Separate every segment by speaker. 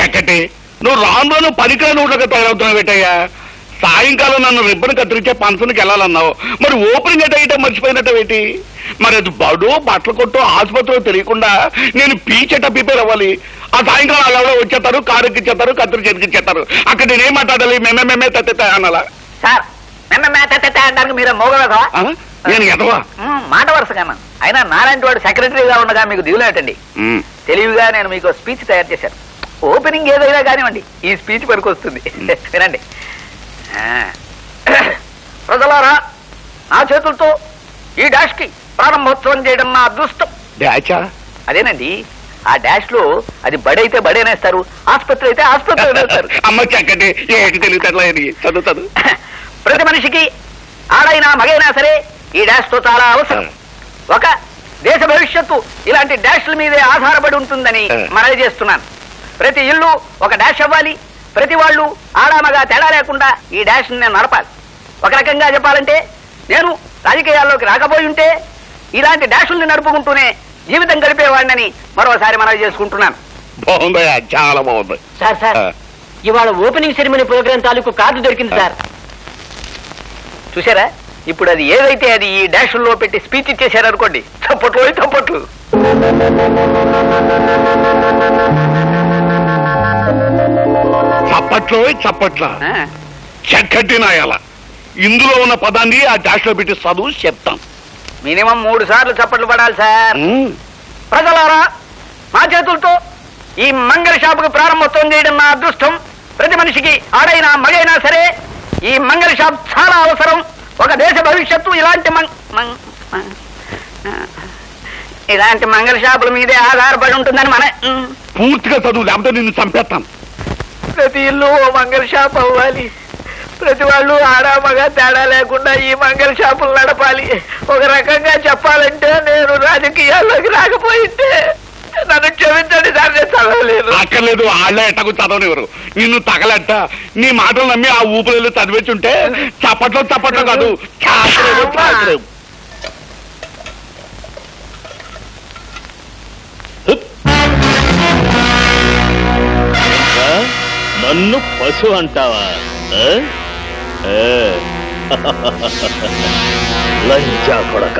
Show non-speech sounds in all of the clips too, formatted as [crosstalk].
Speaker 1: చక్కటి నువ్వు రాను రాను పనికిరా నోట్లుగా తయారవుతున్నావు పెట్టయ్యా సాయంకాలం నన్ను రిబ్బన్ కత్తిరించే ఫంక్షన్కి వెళ్ళాలన్నావు మరి ఓపెనింగ్ ఎట్ అయ్యటం మర్చిపోయినట్టు ఏంటి మరి అది బడు బట్టలు కొట్టు ఆసుపత్రిలో తెలియకుండా నేను పీచెట ప్రిపేర్ అవ్వాలి. ఆ సాయంకాలం వాళ్ళు ఎవరో వచ్చేస్తారు కారు ఎక్కిచ్చేస్తారు కత్తిరి చేతికిచ్చేస్తారు అక్కడ నేనేం మాట్లాడాలి? మేమే మేమే తత్తే అనాలా.
Speaker 2: సార్ నిన్న మేత అంటానికి మీరు మోగవేదా
Speaker 1: ఆ? నేను ఎదవా?
Speaker 2: మాట వరుసగా అయినా నాలాంటి వాడు సెక్రటరీగా ఉండగా మీకు దిగులేటండి. తెలివిగా నేను మీకు స్పీచ్ తయారు చేశాను. ఓపెనింగ్ ఏదైనా కానివ్వండి ఈ స్పీచ్ వరకు వస్తుంది. వినండి. ప్రజలారా నా చేతులతో ఈ డాష్కి ప్రారంభోత్సవం చేయడం నా అదృష్టం.
Speaker 1: డాచా
Speaker 2: అదేనండి ఆ డాష్లో అది బడైతే బడేనేస్తారు ఆసుపత్రి అయితే ఆసుపత్రి అనేస్తారు. [laughs]
Speaker 1: అమ్మ చక్కటి ఏంటి తెలియదు ఇది చదువు చదువు. [laughs]
Speaker 2: ప్రతి మనిషికి ఆడైనా మగైనా సరే ఈ డాష్తో చాలా అవసరం. ఒక దేశ భవిష్యత్తు ఇలాంటి డాష్ల మీదే ఆధారపడి ఉంటుందని
Speaker 1: ఆ.
Speaker 2: మనవి చేస్తున్నాను. ప్రతి ఇల్లు ఒక డాష్ అవ్వాలి. ప్రతి వాళ్ళు ఆడామగా తేడా లేకుండా ఈ డాష్ నేను నడపాలి. ఒక రకంగా చెప్పాలంటే నేను రాజకీయాల్లోకి రాకపోయి ఉంటే ఇలాంటి డాషుల్ని నడుపుకుంటూనే జీవితం గడిపేవాడినని మరోసారి మనవి చేసుకుంటున్నాను.
Speaker 1: బాగుందయ్యా చాలా బాగుంది.
Speaker 3: Sir sir. ఇవాళ ఓపెనింగ్ సెరమనీ ప్రోగ్రామ్ తాలూకు కార్డు దొరికింది సార్.
Speaker 2: చూసారా? ఇప్పుడు అది ఏదైతే అది ఈ డాషుల్లో పెట్టి స్పీచ్ ఇచ్చేశారు అనుకోండి చప్పట్లు. ఓయ్ చప్పట్లు
Speaker 1: చప్పట్లో. చక్కటి నాయాల. ఇందులో ఉన్న పదాన్ని ఆ డాష్లో పెట్టి చదువు చెప్తాం.
Speaker 2: మినిమం మూడు సార్లు చప్పట్లు పడాలి సార్. ప్రజలారా మా చేతులతో ఈ మంగళ షాపుకు ప్రారంభోత్సవం చేయడం నా అదృష్టం. ప్రతి మనిషికి ఆడైనా మగైనా సరే ఈ మంగళ షాప్ చాలా అవసరం. ఒక దేశ భవిష్యత్తు ఇలాంటి ఇలాంటి మంగళ షాపుల మీదే ఆధారపడి ఉంటుందని మన.
Speaker 1: పూర్తిగా చదువు లేకపోతే నిన్ను చంపేస్తాను
Speaker 2: ప్రతి ఇల్లు ఓ మంగళ షాప్ అవ్వాలి. ప్రతి వాళ్ళు ఆడా మగ తేడా లేకుండా ఈ మంగళ షాపులు నడపాలి. ఒక రకంగా చెప్పాలంటే నేను రాజకీయాల్లోకి రాకపోయింటే నన్ను క్షమించండి సార్ నేను చదవలేదు.
Speaker 1: అక్కర్లేదు వాళ్ళే ఎట్టకు చదవనివ్వరు నిన్ను తగలెట్ట నీ మాటలు నమ్మి ఆ ఊపిరిలో చదివేచుంటే చప్పట్లో చప్పట్లో కాదు
Speaker 4: నన్ను పశు అంటావా? ఆ? [laughs] లంచా కొడక.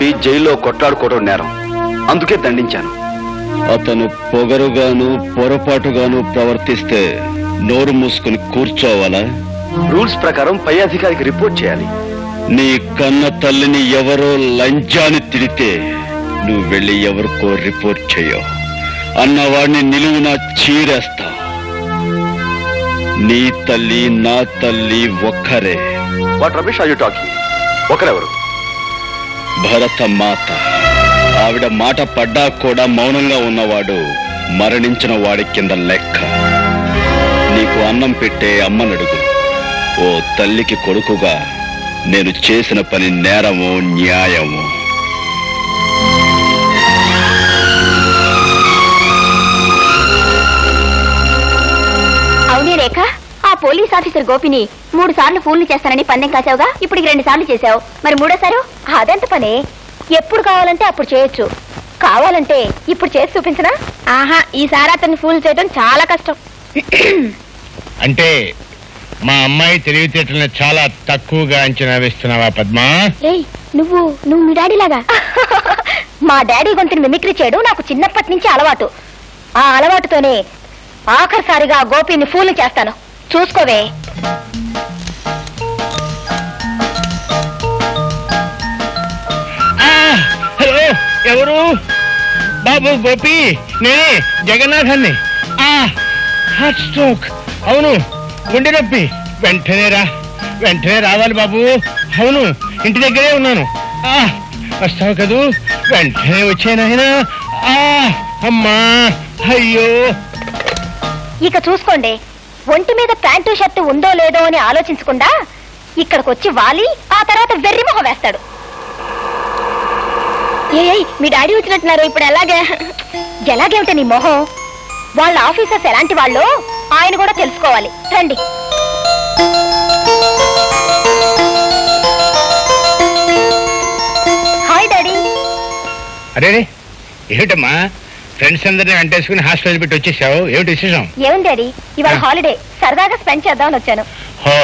Speaker 5: తప్పి జైల్లో కొట్లాడుకోవడం నేరం. అందుకే దండించాను.
Speaker 4: అతను పొగరుగాను పొరపాటుగాను ప్రవర్తిస్తే నోరు మూసుకుని కూర్చోవాలా?
Speaker 5: రూల్స్ ప్రకారం పై అధికారికి రిపోర్ట్ చేయాలి.
Speaker 4: నీ కన్న తల్లిని ఎవరో లంచాన్ని తిడితే నువ్వు వెళ్ళి ఎవరికో రిపోర్ట్ చేయవు. అన్నవాడిని నిలువున చీరేస్తా. నీ తల్లి నా తల్లి ఒక్కరే.
Speaker 5: What Ramesh are you talking ఒకరెవరు?
Speaker 4: Bharat Mata ఆవిడ మాట పడ్డా కూడా మౌనంగా ఉన్నవాడు మరణించిన వాడి కింద లెక్క. నీకు అన్నం పెట్టే అమ్మనడుగు. ఓ తల్లికి కొడుకుగా నేను చేసిన పని నేరము న్యాయము?
Speaker 6: అవునే రేఖ ఆ పోలీస్ ఆఫీసర్ గోపిని మూడు సార్లు ఫోన్లు చేస్తానని పందెం కాసావుగా ఇప్పటికి రెండు సార్లు చేశావు. మరి మూడోసారు? అదెంత పని? ఎప్పుడు కావాలంటే అప్పుడు చేయొచ్చు. కావాలంటే ఇప్పుడు చేసి చూపించనా? ఆహా ఈసారి అతన్ని ఫూల్ చేయడం చాలా కష్టం.
Speaker 7: అంటే మా అమ్మాయి తెలివితేటలను చాలా తక్కువగా అంచనా వేస్తున్నావా పద్మా?
Speaker 6: ఏయ్ నువ్వు నువ్వు మీ డాడీ లాగా మా డాడీ గొంతుని మిమిక్రీ చేయడం నాకు చిన్నప్పటి నుంచి అలవాటు. ఆ అలవాటుతోనే ఆఖరిసారిగా గోపిని ఫూల్ చేస్తాను. చూసుకోవే.
Speaker 7: ఎవరు? బాబు గోపి నేనే జగన్నాథాన్ని. ఆ హార్ట్ స్ట్రోక్. అవును గుండె నొప్పి. వెంటనే రా వెంటనే రావాలి బాబు. అవును ఇంటి దగ్గరే ఉన్నాను. ఆ వస్తావు కదూ? వెంటనే వచ్చానాయనా ఆ అమ్మా అయ్యో.
Speaker 6: ఇక చూసుకోండి ఒంటి మీద ప్యాంటు షర్టు ఉందో లేదో అని ఆలోచించకుండా ఇక్కడికి వచ్చి వాలి ఆ తర్వాత వెర్రిమొహ వేస్తాడు. ఏయ్ మీ డాడీ వచ్చినట్టున్నారు. ఇప్పుడు ఎలాగే? ఎలాగేమిట నీ మొహం? వాళ్ళ ఆఫీసర్స్ ఎలాంటి వాళ్ళు? ఆయన కూడా తెలుసుకోవాలి. రండి. Hi daddy.
Speaker 7: అరే ఏమిటమ్మా? ఫ్రెండ్స్ అందరిని వెంటేసుకుని హాస్టల్ పెట్టి వచ్చేసావు. ఏమిటి విశేషం?
Speaker 6: ఏముంది డాడీ? ఇవాళ హాలిడే సరదాగా స్పెండ్ చేద్దామని వచ్చాను.
Speaker 7: హో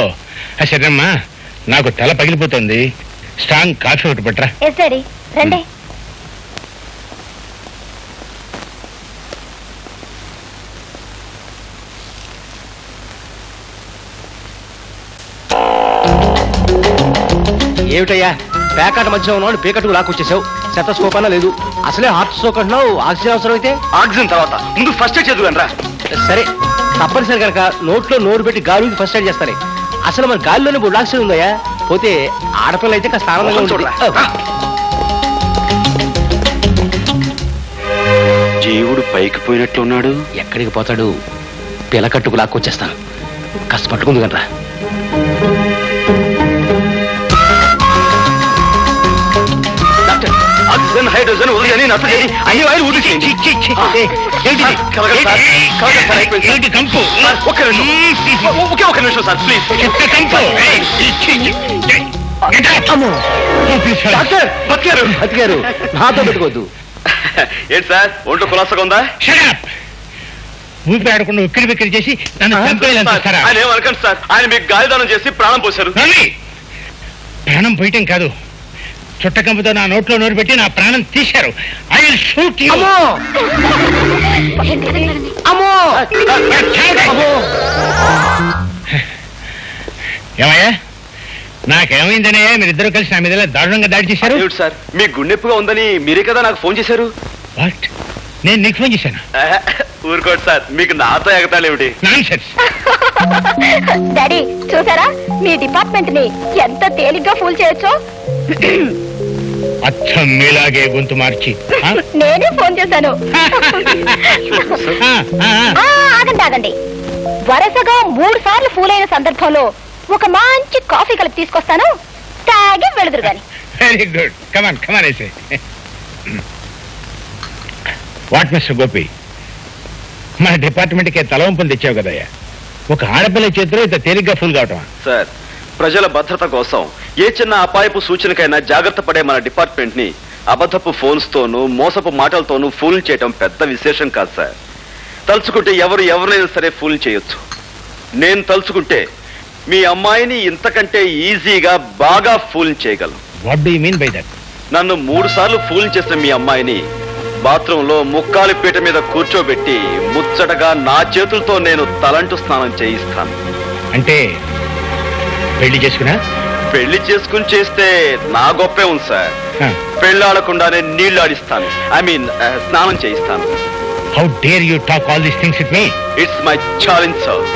Speaker 7: ఆ సరేనమ్మా. నాకు తల పగిలిపోతుంది. స్ట్రాంగ్ కాఫీ ఒకటి పట్రా
Speaker 6: ఎస్ డాడీ. రండి.
Speaker 2: ఏమిటయ్యా? పేకాట మధ్య ఉన్నవాడు పీకట్టుకు లాక్కొచ్చేసావు. శతస్కోప్ అన్నా లేదు. అసలే హార్ట్ స్ట్రోక్ అంటున్నావు? ఆక్సిజన్ అవసరం అయితే
Speaker 5: ఆక్సిజన్ తర్వాత. ముందు ఫస్ట్ ఎయిడ్ చదువు రా
Speaker 2: సరే తప్పనిసరి కనుక నోట్లో నోరు పెట్టి గాలికి ఫస్ట్ ఎయిడ్ చేస్తారే అసలు మన గాలిలోనే ఆక్సిజన్ ఉందయ్యా? పోతే ఆడపిల్ల అయితే కాస్త ఆనందంగా ఉంటుంది.
Speaker 5: జీవుడు పైకి పోయినట్లున్నాడు.
Speaker 2: ఎక్కడికి పోతాడు? పిలకట్టుకు లాక్కొచ్చేస్తాను. కాస్త పట్టుకుంది కనరా
Speaker 5: ఆక్సిజన్ హైడ్రోజన్ ఉదయని నత్రజని అన్ని వాయిలు సార్.
Speaker 7: ఏమిటి కంపు
Speaker 5: ఒక్క నిమిషం. ఒకే ఒక నిమిషం. సార్ ప్లీజ్
Speaker 7: కంపు.
Speaker 5: డాక్టర్! బతికారు.
Speaker 2: బతికారు. నాతో పెట్టుకోవద్దు.
Speaker 5: ఏంటి సార్? ఒంట్లో కులాసగా ఉందా.
Speaker 7: ఊపిరి ఆడకుండా ఉక్కిరి బిక్కిరి చేసి నన్ను
Speaker 5: ఆయన ఏమనకండి సార్. ఆయన మీకు గాలిదానం చేసి ప్రాణం పోశారు!
Speaker 7: ప్రాణం పోయటం కాదు. చుట్టకంపుతో నా నోట్లో నోరు పెట్టి నా ప్రాణం తీశారు. ఐ విల్ షూట్ యు
Speaker 2: అమ్మో!
Speaker 7: ఏమయ్యా? నాకేమైందనే? మీరిద్దరు కలిసి నా మీద దారుణంగా దాడి చేశారు?
Speaker 5: సార్? మీకు గుండెప్పుగా ఉందని మీరే కదా నాకు ఫోన్ చేశారు?
Speaker 7: వాట్? నేను నీకు ఫోన్ చేశాను?
Speaker 5: ఊరుకోండి సార్. మీకు నాతో ఎగతాళేమిటి
Speaker 6: డాడీ చూసారా? మీ డిపార్ట్మెంట్ని ఎంత తేలిగ్గా ఫూల్ చేయొచ్చో?
Speaker 7: అచ్చం మీలాగే గొంతు మార్చి?
Speaker 6: నేనే ఫోన్ చేశాను.
Speaker 7: ఆ, ఆ, ఆ.
Speaker 6: ఆ, ఆగండి ఆగండి. వరుసగా మూడు సార్లు ఫూల్ అయిన సందర్భంలో ఒక మంచి కాఫీ కలిపి తీసుకొస్తాను. తాగి వెళుదురు గాని.
Speaker 7: Very good come on come on I say what mister Gopi? మన డిపార్ట్మెంట్కి తలవంపులు తెచ్చావు కదయ్యా. ఒక ఆడపిల్ల చేతిలో ఇంత తేలిగ్గా ఫుల్ కావటం
Speaker 5: సార్ ప్రజల భద్రత కోసం ఏ చిన్న అపాయపు సూచనకైనా జాగ్రత్త పడే మన డిపార్ట్మెంట్ని అబద్ధపు ఫోన్స్ తోనూ మోసపు మాటలతోనూ ఫూల్ చేయటం పెద్ద విశేషం కాదు సార్. తలుచుకుంటే ఎవరు ఎవరినైనా సరే ఫూల్ చేయొచ్చు. నేను తలుచుకుంటే మీ అమ్మాయిని ఇంతకంటే ఈజీగా బాగా ఫూల్ చేయగలను.
Speaker 7: What do mean by that
Speaker 5: నన్ను మూడు సార్లు ఫూల్ చేసిన మీ అమ్మాయిని బాత్రూంలో ముక్కాలి పీట మీద కూర్చోబెట్టి ముచ్చటగా నా చేతులతో నేను తలంటు స్నానం చేయిస్తాను.
Speaker 7: అంటే పెళ్ళి చేసుకున్నా?
Speaker 5: పెళ్ళి చేసుకుని చేస్తే నా గొప్పే ఉంది సార్. పెళ్ళాడకుండానే నీళ్ళు ఆడిస్తాను ఐ మీన్ స్నానం చేయిస్తాను.
Speaker 7: How dare you talk all these things it me
Speaker 5: it's my challenge sir